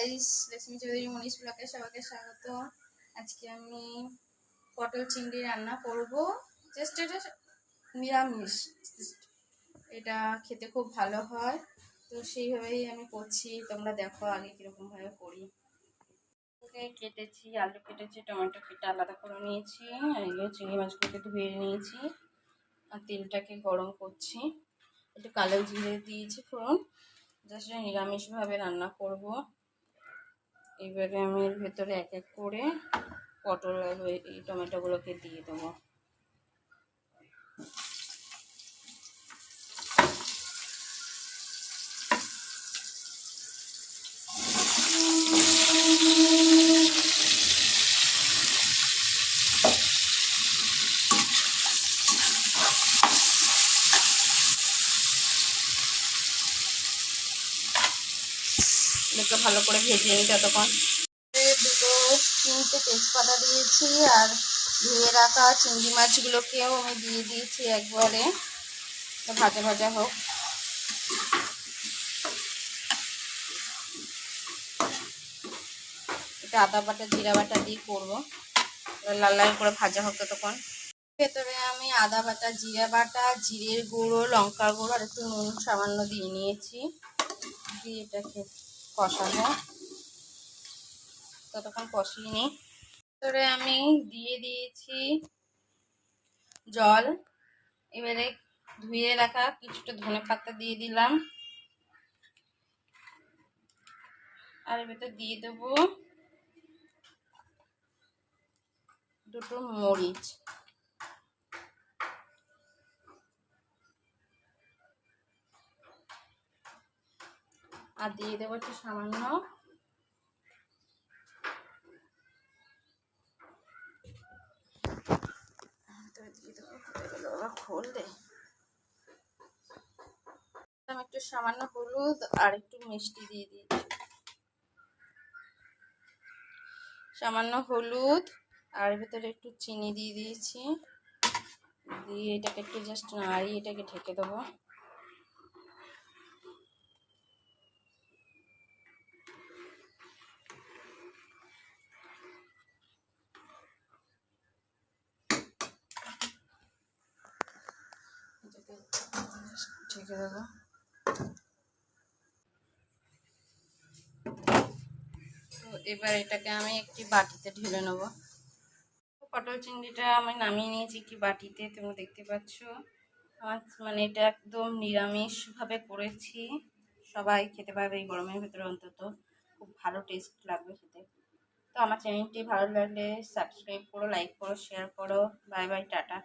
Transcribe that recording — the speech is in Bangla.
গাইস লক্ষ্মী চৌধুরী মনীষ ব্লকে সবাইকে স্বাগত। আজকে আমি পটল চিংড়ি রান্না করব। জাস্ট এটা নিরামিষ। এটা খেতে খুব ভালো হয়। তো সেইভাবেই আমি করছি। তোমরা দেখো আগে কীরকমভাবে করি। কেটেছি, আলু কেটেছি, টমেটো কেটে আলাদা করে নিয়েছি, আর এগুলো চিংড়ি মাছগুলোকে ধুয়ে নিয়েছি। আর তেলটাকে গরম করছি। একটু কালো জিরে দিয়েছি ফোড়ন। জাস্ট নিরামিষভাবে রান্না করব। এবারে আমি এর ভেতরে এক এক করে পটল এই টমেটোগুলোকে দিয়ে দেবো। এটাকে ভালো করে ভেজে নিই ততক্ষণ দুটো তিনটে তেজপাতা দিয়েছি আর ধুয়ে রাখা চিংড়ি মাছগুলোকেও আমি দিয়ে দিয়েছি একবারে। ভাজা ভাজা হোক। এটা আদা বাটা, জিরা বাটা দিয়ে করব। লাল লাল করে ভাজা হোক ততক্ষণ। ভেতরে আমি আদা বাটা, জিরা বাটা, জিরের গুঁড়ো, লঙ্কার গুঁড়ো আর একটু নুন সামান্য দিয়ে নিয়েছি। দিয়ে এটাকে কষাবো। ততক্ষণ কষিয়ে নিই। ভেতরে আমি দিয়ে দিয়েছি জল। এবারে ধুয়ে রাখা কিছুটা ধনে পাতা দিয়ে দিলাম। আর ভেতর দিয়ে দেবো দুটো মরিচ। আর দিয়ে দেবো একটু সামান্য একটু সামান্য হলুদ আর একটু মিষ্টি দিয়ে দিয়েছি। সামান্য হলুদ আর ভেতরে একটু চিনি দিয়ে দিয়েছি। দিয়ে এটাকে একটু জাস্ট নাড়িয়ে এটাকে ঢেকে দেবো। ঢেকে দেবো। তো এবার এটাকে আমি একটি বাটিতে ঢেলে নেব। পটল চিংড়িটা আমি নামিয়ে নিয়েছি একটি বাটিতে, তোমরা দেখতে পাচ্ছ। আমার মানে এটা একদম নিরামিষভাবে করেছি। সবাই খেতে পারবে এই গরমের ভেতরে অন্তত। খুব ভালো টেস্ট লাগবে খেতে। তো আমার চ্যানেলটি ভালো লাগলে সাবস্ক্রাইব করো লাইক করো শেয়ার করো। Bye bye tata.